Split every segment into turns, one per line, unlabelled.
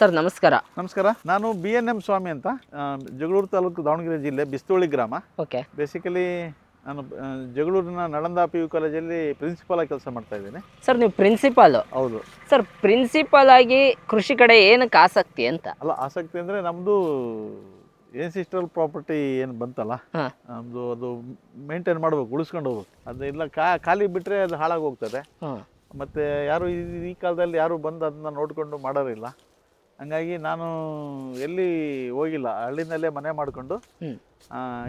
Sir ನಮಸ್ಕಾರ.
ನಮಸ್ಕಾರ. ನಾನು ಬಿ ಎನ್ ಎಂ ಸ್ವಾಮಿ ಅಂತ. ಜಗಳೂರು ತಾಲೂಕು ದಾವಣಗೆರೆ ಜಿಲ್ಲೆ ಬಿಸ್ತೋಳಿ ಗ್ರಾಮ.
ಓಕೆ.
ಬೇಸಿಕಲಿ ನಾನು ಜಗಳೂರಿನ ನಳಂದ ಪಿ ಯು ಕಾಲೇಜಲ್ಲಿ ಪ್ರಿನ್ಸಿಪಾಲ್ ಆಗಿ ಕೆಲಸ ಮಾಡ್ತಾ ಇದ್ದೀನಿ.
ಸರ್ ನೀವು ಪ್ರಿನ್ಸಿಪಾಲ್
ಹೌದು.
ಸರ್ ಪ್ರಿನ್ಸಿಪಾಲ್ ಆಗಿ ಕೃಷಿ ಕಡೆ ಏನಕ್ಕೆ ಆಸಕ್ತಿ ಅಂತ?
ಅಲ್ಲ ಆಸಕ್ತಿ ಅಂದರೆ ನಮ್ಮದು ಏನ್ಸಿಸ್ಟ್ರಲ್ ಪ್ರಾಪರ್ಟಿ ಏನು ಬಂತಲ್ಲ
ನಮ್ದು
ನಮ್ಮದು ಅದು ಮೇಂಟೈನ್ ಮಾಡ್ಬೇಕು ಉಳಿಸ್ಕೊಂಡು ಹೋಗ್ಬೇಕು. ಅದು ಇಲ್ಲ ಕಾ ಖಾಲಿ ಬಿಟ್ಟರೆ ಅದು ಹಾಳಾಗಿ ಹೋಗ್ತದೆ ಮತ್ತು ಯಾರು ಈ ಕಾಲದಲ್ಲಿ ಯಾರು ಬಂದು ಅದನ್ನ ನೋಡಿಕೊಂಡು ಮಾಡೋರಿಲ್ಲ. ಹಂಗಾಗಿ ನಾನು ಎಲ್ಲಿ ಹೋಗಿಲ್ಲ ಹಳ್ಳಿನಲ್ಲೇ ಮನೆ ಮಾಡಿಕೊಂಡು.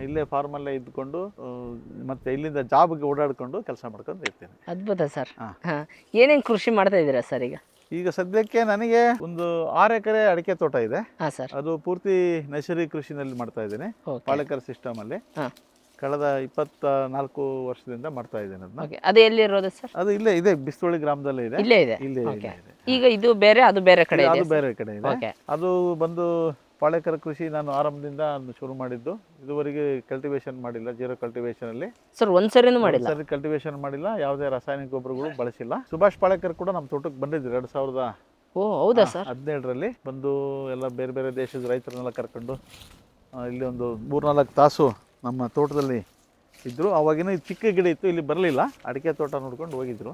ಇಲ್ಲೇ ಫಾರ್ಮಲ್ಲೇ ಇದ್ಕೊಂಡು ಮತ್ತೆ ಇಲ್ಲಿಂದ ಜಾಬ್ಗೆ ಓಡಾಡ್ಕೊಂಡು ಕೆಲಸ ಮಾಡ್ಕೊಂಡು ಇರ್ತೇನೆ.
ಅದ್ಭುತ ಸರ್ ಏನೇನು ಕೃಷಿ ಮಾಡ್ತಾ ಇದ್ದೀರಾ ಸರ್ ಈಗ?
ಈಗ ಸದ್ಯಕ್ಕೆ ನನಗೆ ಒಂದು ಆರು ಎಕರೆ ಅಡಿಕೆ ತೋಟ ಇದೆ.
ಹಾಂ ಸರ್
ಅದು ಪೂರ್ತಿ ನೈಸರ್ಗಿಕ ಕೃಷಿನಲ್ಲಿ ಮಾಡ್ತಾ ಇದ್ದೇನೆ.
ಓಕೆ
ಸಿಸ್ಟಮ್ ಅಲ್ಲಿ.
ಹಾಂ.
ಕಳೆದ ಇಪ್ಪತ್ತ ನಾಲ್ಕು ವರ್ಷದಿಂದ ಮಾಡ್ತಾ ಇದ್ದೇನೆ ಅದನ್ನ.
ಓಕೆ ಅದು ಎಲ್ಲಿರೋದು ಸರ್
ಅದು ಇಲ್ಲೇ ಇದೆ ಬಿಸ್ತೋಳಿ ಗ್ರಾಮದಲ್ಲೇ ಇದೆ.
ಇಲ್ಲೇ ಇದೆ?
ಇಲ್ಲೇ
ಓಕೆ
ಇದೆ.
ಈಗ ಇದು ಬೇರೆ ಅದು ಬೇರೆ ಕಡೆ ಇದೆ
ಅದು ಬೇರೆ ಕಡೆ ಇದೆ.
ಓಕೆ
ಅದು ಬಂದು ಪಾಳೇಕರ ಕೃಷಿ ನಾನು ಆರಂಭದಿಂದ ಅದನ್ನ ಶುರು ಮಾಡಿದ್ದು. ಇದುವರೆಗೆ ಕಲ್ಟಿವೇಶನ್ ಮಾಡಿಲ್ಲ ಜೀರೋ ಕಲ್ಟಿವೇಶನ್ ಅಲ್ಲಿ.
ಸರ್ ಒಂದ್ಸರಿನೂ ಮಾಡಿಲ್ಲ?
ಸರಿ ಕಲ್ಟಿವೇಶನ್ ಮಾಡಿಲ್ಲ ಯಾವುದೇ ರಾಸಾಯನಿಕ ಗೊಬ್ಬರಗಳು ಬಳಸಿಲ್ಲ. ಸುಭಾಷ್ ಪಾಳೇಕರ್ ಕೂಡ ನಮ್ಮ ತೋಟಕ್ಕೆ ಬಂದಿದ್ರು ಎರಡ್ ಸಾವಿರದ
ಓ ಹೌದಾ ಸರ್
ಹದಿನೇಳರಲ್ಲಿ. ಬಂದು ಎಲ್ಲ ಬೇರೆ ಬೇರೆ ದೇಶದ ರೈತರನ್ನೆಲ್ಲ ಕರ್ಕೊಂಡು ಆ, ಇಲ್ಲಿ ಒಂದು ಮೂರ್ನಾಲ್ಕು ತಾಸು ನಮ್ಮ ತೋಟದಲ್ಲಿ ಇದ್ದರು ಅವಾಗಿನ ಇದು ಚಿಕ್ಕ ಗಿಡ ಇತ್ತು ಇಲ್ಲಿ ಬರಲಿಲ್ಲ. ಅಡಿಕೆ ತೋಟ ನೋಡ್ಕೊಂಡು ಹೋಗಿದ್ರು.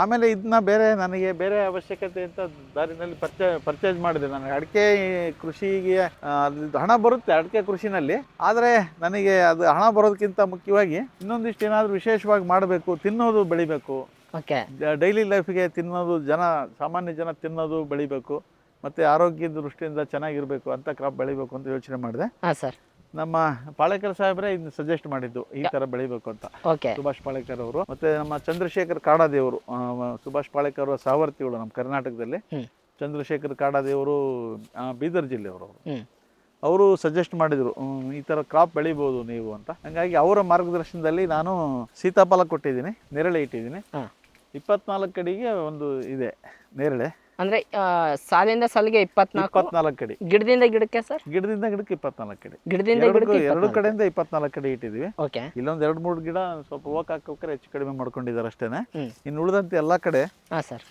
ಆಮೇಲೆ ಇದನ್ನ ಬೇರೆ ನನಗೆ ಬೇರೆ ಅವಶ್ಯಕತೆ ಅಂತ ದಾರಿನಲ್ಲಿ ಪರ್ಚೇ ಪರ್ಚೇಸ್ ಮಾಡಿದೆ ನನಗೆ ಅಡಿಕೆ ಕೃಷಿಗೆ ಹಣ ಬರುತ್ತೆ ಅಡಿಕೆ ಕೃಷಿನಲ್ಲಿ. ಆದರೆ ನನಗೆ ಅದು ಹಣ ಬರೋದಕ್ಕಿಂತ ಮುಖ್ಯವಾಗಿ ಇನ್ನೊಂದಿಷ್ಟು ಏನಾದರೂ ವಿಶೇಷವಾಗಿ ಮಾಡಬೇಕು ತಿನ್ನೋದು ಬೆಳಿಬೇಕು.
ಓಕೆ
ಡೈಲಿ ಲೈಫ್ಗೆ ತಿನ್ನೋದು ಜನ ಸಾಮಾನ್ಯ ಜನ ತಿನ್ನೋದು ಬೆಳಿಬೇಕು. ಮತ್ತು ಆರೋಗ್ಯದ ದೃಷ್ಟಿಯಿಂದ ಚೆನ್ನಾಗಿರಬೇಕು ಅಂತ ಕ್ರಾಪ್ ಬೆಳಿಬೇಕು ಅಂತ ಯೋಚನೆ ಮಾಡಿದೆ.
ಹಾಂ ಸರ್
ನಮ್ಮ ಪಾಳೇಕರ್ ಸಾಹೇಬ್ರೆ ಇದನ್ನ ಸಜೆಸ್ಟ್ ಮಾಡಿದ್ದು ಈ ತರ ಬೆಳಿಬೇಕು ಅಂತ.
ಓಕೆ
ಸುಭಾಷ್ ಪಾಳೇಕರ್ ಅವರು ಮತ್ತೆ ನಮ್ಮ ಚಂದ್ರಶೇಖರ್ ಕಾಡಾದೇವರು ಸುಭಾಷ್ ಪಾಳೇಕರ್ ಅವರ ಸಹವರ್ತಿಗಳು ನಮ್ಮ ಕರ್ನಾಟಕದಲ್ಲಿ. ಚಂದ್ರಶೇಖರ್ ಕಾಡಾದೇವರು ಬೀದರ್ ಜಿಲ್ಲೆಯವರು. ಅವರು ಸಜೆಸ್ಟ್ ಮಾಡಿದರು ಈ ಥರ ಕ್ರಾಪ್ ಬೆಳಿಬೋದು ನೀವು ಅಂತ. ಹಂಗಾಗಿ ಅವರ ಮಾರ್ಗದರ್ಶನದಲ್ಲಿ ನಾನು ಸೀತಾಫಲ ಕೊಟ್ಟಿದ್ದೀನಿ ನೇರಳೆ ಇಟ್ಟಿದ್ದೀನಿ. ಇಪ್ಪತ್ನಾಲ್ಕು ಅಡಿಗೆ ಒಂದು ಇದೆ ನೇರಳೆ.
ಅಂದರೆ ಸಾಲಿಂದ ಸಾಲಿಗೆ ಇಪ್ಪತ್ನಾಲ್ಕು
ಇಪ್ಪತ್ನಾಲ್ಕು ಅಡಿ.
ಗಿಡದಿಂದ ಗಿಡಕ್ಕೆ ಸರ್?
ಗಿಡದಿಂದ ಗಿಡಕ್ಕೆ ಇಪ್ಪತ್ನಾಲ್ಕು ಅಡಿ.
ಗಿಡದಿಂದ ಗಿಡಕ್ಕೆ
ಎರಡು ಕಡೆಯಿಂದ ಇಪ್ಪತ್ನಾಲ್ಕು ಅಡಿ ಇಟ್ಟಿದ್ದೀವಿ
ಓಕೆ.
ಇಲ್ಲೊಂದು ಎರಡು ಮೂರು ಗಿಡ ಸ್ವಲ್ಪ ಹೋಗಕ್ ಹಾಕೋಕ್ರೆ ಹೆಚ್ಚು ಕಡಿಮೆ ಮಾಡ್ಕೊಂಡಿದ್ದಾರೆ ಅಷ್ಟೇನೆ. ಇನ್ನು ಉಳಿದಂತೆ ಎಲ್ಲಾ ಕಡೆ
ಹಾಂ ಸರ್.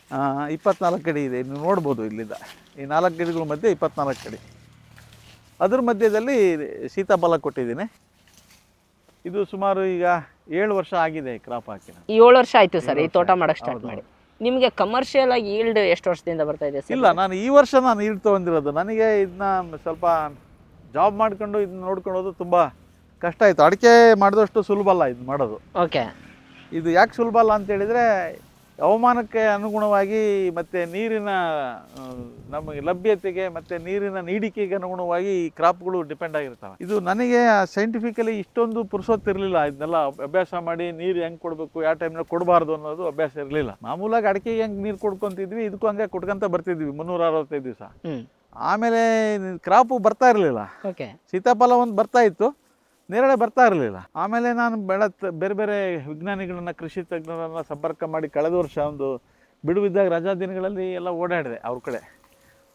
ಇಪ್ಪತ್ನಾಲ್ಕು ಅಡಿ ಇದೆ. ನೀವು ನೋಡ್ಬೋದು ಇಲ್ಲಿಂದ. ಈ ನಾಲ್ಕು ಗಿಡಗಳ ಮಧ್ಯೆ ಇಪ್ಪತ್ನಾಲ್ಕು ಅಡಿ. ಅದ್ರ ಮಧ್ಯದಲ್ಲಿ ಸೀತಾಫಲ ಕೊಟ್ಟಿದ್ದೀನಿ. ಇದು ಸುಮಾರು ಈಗ ಏಳು ವರ್ಷ ಆಗಿದೆ ಕ್ರಾಪ್ ಹಾಕಿ.
ಏಳು ವರ್ಷ ಆಯ್ತು ಸರ್. ಈ ತೋಟ ಮಾಡಕ್ ಸ್ಟಾರ್ಟ್ ಮಾಡಿ. ನಿಮಗೆ ಕಮರ್ಷಿಯಲ್ ಆಗಿ ಈಲ್ಡ್ ಎಷ್ಟು ವರ್ಷದಿಂದ ಬರ್ತಾ ಇದೆ
ಇಲ್ಲ ನಾನು ಈ ವರ್ಷ ನಾನು ಈಲ್ಡ್ ತೊಗೊಂಡಿರೋದು. ನನಗೆ ಇದನ್ನ ಸ್ವಲ್ಪ ಜಾಬ್ ಮಾಡ್ಕೊಂಡು ಇದನ್ನ ನೋಡ್ಕೊಳ್ಳೋದು ತುಂಬ ಕಷ್ಟ ಆಯಿತು. ಅಡಿಕೆ ಮಾಡಿದಷ್ಟು ಸುಲಭ ಅಲ್ಲ ಇದು ಮಾಡೋದು.
ಓಕೆ
ಇದು ಯಾಕೆ ಸುಲಭ ಅಲ್ಲ ಅಂತ ಹೇಳಿದರೆ ಹವಾಮಾನಕ್ಕೆ ಅನುಗುಣವಾಗಿ ಮತ್ತು ನೀರಿನ ನಮಗೆ ಲಭ್ಯತೆಗೆ ಮತ್ತು ನೀರಿನ ನೀಡಿಕೆಗೆ ಅನುಗುಣವಾಗಿ ಈ ಕ್ರಾಪ್ಗಳು ಡಿಪೆಂಡ್ ಆಗಿರ್ತವೆ. ಇದು ನನಗೆ ಸೈಂಟಿಫಿಕಲಿ ಇಷ್ಟೊಂದು ಪುರುಸೊತ್ತಿರಲಿಲ್ಲ ಇದನ್ನೆಲ್ಲ ಅಭ್ಯಾಸ ಮಾಡಿ ನೀರು ಹೆಂಗೆ ಕೊಡಬೇಕು ಯಾವ ಟೈಮ್ನಾಗ ಕೊಡಬಾರ್ದು ಅನ್ನೋದು ಅಭ್ಯಾಸ ಇರಲಿಲ್ಲ. ಮಾಮೂಲಾಗಿ ಅಡಿಕೆಗೆ ಹೆಂಗೆ ನೀರು ಕೊಡ್ಕೊಂತಿದ್ವಿ ಇದಕ್ಕೂ ಹಂಗೆ ಕೊಡ್ಕೊಂತ ಬರ್ತಿದ್ವಿ ಮುನ್ನೂರ ಅರವತ್ತೈದು ದಿವಸ ಆಮೇಲೆ ಕ್ರಾಪು ಬರ್ತಾ ಇರಲಿಲ್ಲ.
ಓಕೆ.
ಸೀತಾಫಲ ಒಂದು ಬರ್ತಾ ಇತ್ತು. ನೇರಳೆ ಬರ್ತಾ ಇರಲಿಲ್ಲ. ಆಮೇಲೆ ನಾನು ಬೆಳ ಬೇರೆ ಬೇರೆ ವಿಜ್ಞಾನಿಗಳನ್ನ ಕೃಷಿ ತಜ್ಞರನ್ನ ಸಂಪರ್ಕ ಮಾಡಿ ಕಳೆದ ವರ್ಷ ಒಂದು ಬಿಡುವಿದ್ದಾಗ ರಜಾ ದಿನಗಳಲ್ಲಿ ಎಲ್ಲ ಓಡಾಡಿದೆ ಅವ್ರ ಕಡೆ.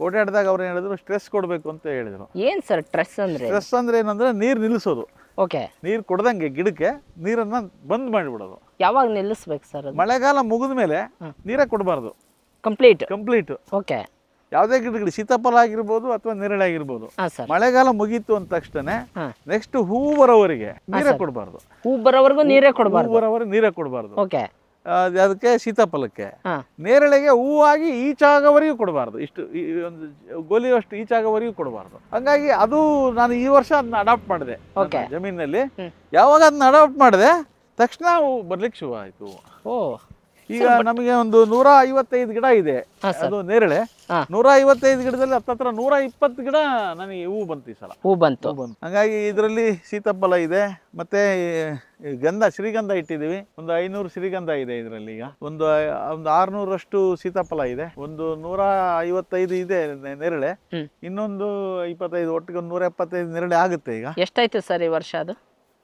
ಓಡಾಡಿದಾಗ ಅವ್ರು ಹೇಳಿದ್ರು ಸ್ಟ್ರೆಸ್ ಕೊಡಬೇಕು ಅಂತ ಹೇಳಿದರು.
ಏನು ಸರ್ ಸ್ಟ್ರೆಸ್ ಅಂದ್ರೆ?
ಸ್ಟ್ರೆಸ್ ಅಂದ್ರೆ ಏನಂದ್ರೆ ನೀರು ನಿಲ್ಲಿಸೋದು.
ಓಕೆ.
ನೀರು ಕೊಡ್ದಂಗೆ ಗಿಡಕ್ಕೆ ನೀರನ್ನು ಬಂದ್ ಮಾಡಿಬಿಡೋದು.
ಯಾವಾಗ ನಿಲ್ಲಿಸ್ಬೇಕು ಸರ್
ಮಳೆಗಾಲ ಮುಗಿದ ಮೇಲೆ. ನೀರೇ ಕೊಡಬಾರ್ದು.
Complete
complete
okay.
ಯಾವುದೇ ಗಿಡಗಳು ಸೀತಾಫಲ ಆಗಿರ್ಬೋದು ಅಥವಾ ನೇರಳೆ ಆಗಿರ್ಬೋದು.
ಹಾಂ ಸರ್.
ಮಳೆಗಾಲ ಮುಗೀತು ಅಂದ ತಕ್ಷಣ
ಹಾಂ.
ನೆಕ್ಸ್ಟ್ ಹೂ ಬರೋವರೆಗೆ ನೀರೇ. ಕೊಡಬಾರ್ದು.
ಹೂ ಬರೋವರೆಗೂ ನೀರೇ ಕೊಡಬಾರ್ದು.
ಹೂ ಬರೋವರೆಗೆ ನೀರೇ ಕೊಡಬಾರ್ದು.
ಓಕೆ.
ಅದಕ್ಕೆ ಸೀತಾಫಲಕ್ಕೆ.
ಹಾಂ.
ನೇರಳೆಗೆ ಹೂವಾಗಿ ಈಚಾಗವರೆಗೂ ಕೊಡಬಾರ್ದು. ಇಷ್ಟು ಈ ಈ ಒಂದು ಗೋಲಿಯಷ್ಟು ಈಚಾಗವರೆಗೂ ಕೊಡಬಾರ್ದು. ಹಂಗಾಗಿ ಅದು ನಾನು ಈ ವರ್ಷ ಅದನ್ನ ಅಡಾಪ್ಟ್ ಮಾಡಿದೆ.
Okay.
ಜಮೀನಲ್ಲಿ
ಹ್ಮ್.
ಯಾವಾಗ ಅದನ್ನ ಅಡಾಪ್ಟ್ ಮಾಡಿದೆ ತಕ್ಷಣ ಬರ್ಲಿಕ್ಕೆ ಶುರು ಆಯ್ತು.
ಓ.
ಈಗ ನಮಗೆ ಒಂದು ನೂರ ಐವತ್ತೈದು ಗಿಡ ಇದೆ. ಅದು ನೇರಳೆ. ನೂರ ಐವತ್ತೈದು ಗಿಡದಲ್ಲಿ ಹತ್ತತ್ರ ನೂರ ಇಪ್ಪತ್ತು ಗಿಡ ನನಗೆ ಹೂ ಬಂತು ಈ ಸಲ.
ಹೂ ಬಂತು.
ಹಂಗಾಗಿ ಇದರಲ್ಲಿ ಸೀತಾಫಲ ಇದೆ ಮತ್ತೆ ಗಂಧ ಶ್ರೀಗಂಧ ಇಟ್ಟಿದ್ದೀವಿ. ಒಂದು ಐನೂರು ಶ್ರೀಗಂಧ ಇದೆ ಇದರಲ್ಲಿ ಈಗ. ಒಂದು ಒಂದು ಆರ್ನೂರಷ್ಟು ಸೀತಾಫಲ ಇದೆ. ಒಂದು ನೂರ ಐವತ್ತೈದು ಇದೆ ನೆರಳೆ.
ನೇರಳೆ
ಇನ್ನೊಂದು ಇಪ್ಪತ್ತೈದು ಒಟ್ಟಿಗೆ ಒಂದು ನೂರ ಎಪ್ಪತ್ತೈದು ನೇರಳೆ ಆಗುತ್ತೆ ಈಗ.
ಎಷ್ಟಾಯ್ತು ಸರ್ ಈ ವರ್ಷ ಅದು?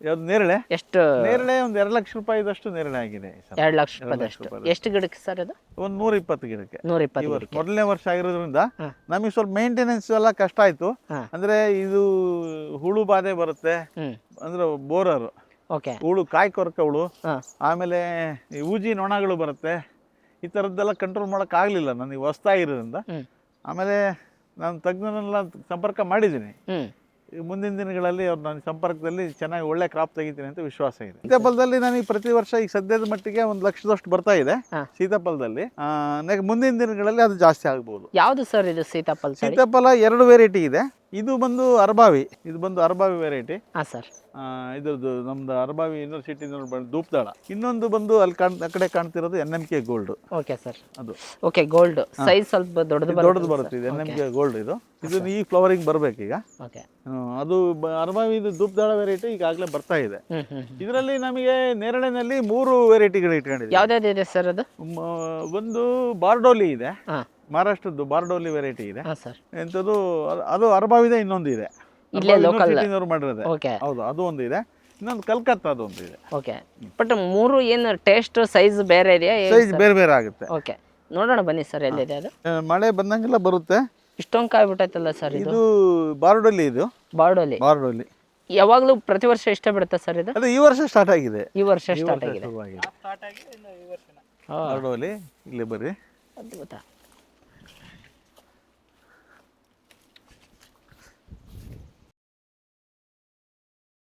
ಯಾವ್ದು ನೇರಳೆ?
ಎಷ್ಟು?
ನೇರಳೆ ಒಂದು ಎರಡು ಲಕ್ಷ ರೂಪಾಯಿದಷ್ಟು ನೇರಳೆ ಆಗಿದೆ ಈ ಸಲ.
ಎರಡು ಲಕ್ಷ
ರೂಪಾಯಿ ಲಕ್ಷ
ರೂಪಾಯಿದಷ್ಟು. ಎಷ್ಟು ಗಿಡಕ್ಕೆ ಸರ್ ಅದು?
ಒಂದು ನೂರ ಇಪ್ಪತ್ತು ಗಿಡಕ್ಕೆ.
ನೂರ
ಈ
ಇಪ್ಪತ್ತು
ವರ್ಷ ಮೊದಲನೇ ವರ್ಷ ಆಗಿರೋದ್ರಿಂದ
ಹಾ.
ನಮಗೆ ಸ್ವಲ್ಪ ಮೇಂಟೆನೆನ್ಸ್ ಎಲ್ಲ ಕಷ್ಟ ಆಯ್ತು.
ಹಾ.
ಅಂದ್ರೆ ಇದು ಹುಳು ಬಾಧೆ ಬರುತ್ತೆ.
ಹ್ಮ್.
ಅಂದ್ರೆ ಬೋರರ್.
ಓಕೆ.
ಹುಳು ಕಾಯಿ ಕೊರಕ ಹುಳು.
ಹಾ.
ಆಮೇಲೆ ಈ ಊಜಿ ನೊಣಗಳು ಬರುತ್ತೆ. ಈ ಥರದ್ದೆಲ್ಲ ಕಂಟ್ರೋಲ್ ಮಾಡೋಕ್ಕಾಗಲಿಲ್ಲ ನನಗೆ ಹೊಸ್ತಾಗಿರೋದ್ರಿಂದ
ಹ್ಮ್.
ಆಮೇಲೆ ನಾನು ತಜ್ಞರನ್ನೆಲ್ಲ ಸಂಪರ್ಕ ಮಾಡಿದ್ದೀನಿ.
ಹ್ಮ್.
ಮುಂದಿನ ದಿನಗಳಲ್ಲಿ ಅವ್ರು ನನ್ನ ಸಂಪರ್ಕದಲ್ಲಿ ಚೆನ್ನಾಗಿ ಒಳ್ಳೆ ಕ್ರಾಪ್ ತೆಗಿತೀನಿ ಅಂತ ವಿಶ್ವಾಸ ಇದೆ. ಸೀತಾಫಲದಲ್ಲಿ ನನಗೆ ಪ್ರತಿ ವರ್ಷ ಈಗ ಸದ್ಯದ ಮಟ್ಟಿಗೆ ಒಂದು ಲಕ್ಷದಷ್ಟು ಬರ್ತಾ ಇದೆ. ಸೀತಾಫಲದಲ್ಲಿ. ಮುಂದಿನ ದಿನಗಳಲ್ಲಿ ಅದು ಜಾಸ್ತಿ ಆಗ್ಬೋದು.
ಯಾವ್ದು ಸರ್ ಇದು ಸೀತಾಫಲ
ಸೀತಾಫಲ ಎರಡು ವೆರೈಟಿ ಇದೆ. ಇದು ಬಂದು ಅರ್ಬಾವಿ ಇದು ಬಂದು ಅರ್ಬಾವಿ ವೆರೈಟಿ
ಹಾ ಸರ್.
ಇದ್ರದ್ದು ನಮ್ದು ಅರ್ಬಾವಿ ಯೂನಿವರ್ಸಿಟಿ ದೂಪ್ದಾಳ ಇನ್ನೊಂದು ಬಂದು ಅಲ್ಲಿ ಕಾಣ್ ಆ ಕಡೆ ಕಾಣ್ತಿರೋದು N M K gold
okay sir
ಅದು.
ಓಕೆ ಗೋಲ್ಡ್ ಸೈಜ್ ಸ್ವಲ್ಪ ದೊಡ್ಡದು
ದೊಡ್ಡದು ಬರುತ್ತೆ ಇದು ಎನ್ ಎಂ ಕೆ ಗೋಲ್ಡ್ ಇದು. ಇದು ಈ ಫ್ಲವರಿಂಗ್ ಬರ್ಬೇಕೀಗ.
ಓಕೆ
ಅದು ಅರ್ಬಾವಿ ಇದು ದೂಪ್ದಾಳ ವೆರೈಟಿ ಈಗಾಗಲೇ ಬರ್ತಾ ಇದೆ. ಇದರಲ್ಲಿ ನಮಗೆ ನೇರಳೆನಲ್ಲಿ ಮೂರು ವೆರೈಟಿಗಳು ಇಟ್ಕೊಂಡಿದೆ
ಯಾವ್ದಾವ್ದು ಇದೆ ಸರ್ ಅದು?
ಒಂದು ಬಾರ್ಡೋಲಿ ಇದೆ. ಮಹಾರಾಷ್ಟ್ರದ್ದು ಬಾರ್ಡೋಲಿ ವೆರೈಟಿ ಇದೆ.
ಹಾ ಸರ್.
ಎಂಥದ್ದು ಅದು- ಅದು ಅರ್ಬಾವಿದೆ ಇನ್ನೊಂದು ಇದೆ.
ಇಲ್ಲೇ local.
ಮಾಡಿರೋದೆ.
ಓಕೆ.
ಹೌದು ಅದು ಒಂದು ಇದೆ. ಇನ್ನೊಂದು ಕಲ್ಕತ್ತಾದು ಒಂದು ಇದೆ.
ಓಕೆ. ಬಟ್ ಮೂರು ಏನು ಟೇಸ್ಟ್ ಸೈಜ್ ಬೇರೆ ಇದೆಯಾ?
ಸೈಜ್ ಬೇರೆ ಬೇರೆ ಆಗುತ್ತೆ.
ಓಕೆ. ನೋಡೋಣ ಬನ್ನಿ ಸರ್ ಎಲ್ಲಿದೆ ಅದು?
ಆ, ಮಳೆ ಬಂದಂಗೆಲ್ಲ ಬರುತ್ತೆ.
ಇಷ್ಟೊಂದು ಕಾಯಿ ಬಿಟ್ಟೈತಲ್ಲ ಸರ್ ಇದು?
ಇದು ಬಾರ್ಡೋಲಿ ಇದು.
ಬಾರ್ಡೋಲಿ.
ಬಾರ್ಡೋಲಿ.
ಯಾವಾಗಲೂ ಪ್ರತಿ ವರ್ಷ ಇಷ್ಟ ಬಿಡುತ್ತೆ ಸರ್ ಇದು?
ಅದು ಈ ವರ್ಷ ಸ್ಟಾರ್ಟ್ ಆಗಿದೆ.
ಈ ವರ್ಷ ಸ್ಟಾರ್ಟ್ ಆಗಿದೆ.
ಶುರುವಾಗಿದೆ. ಬಾರ್ಡೋಲಿ ಇಲ್ಲಿ ಬರ್ರಿ.
ಅದ್ಭುತ.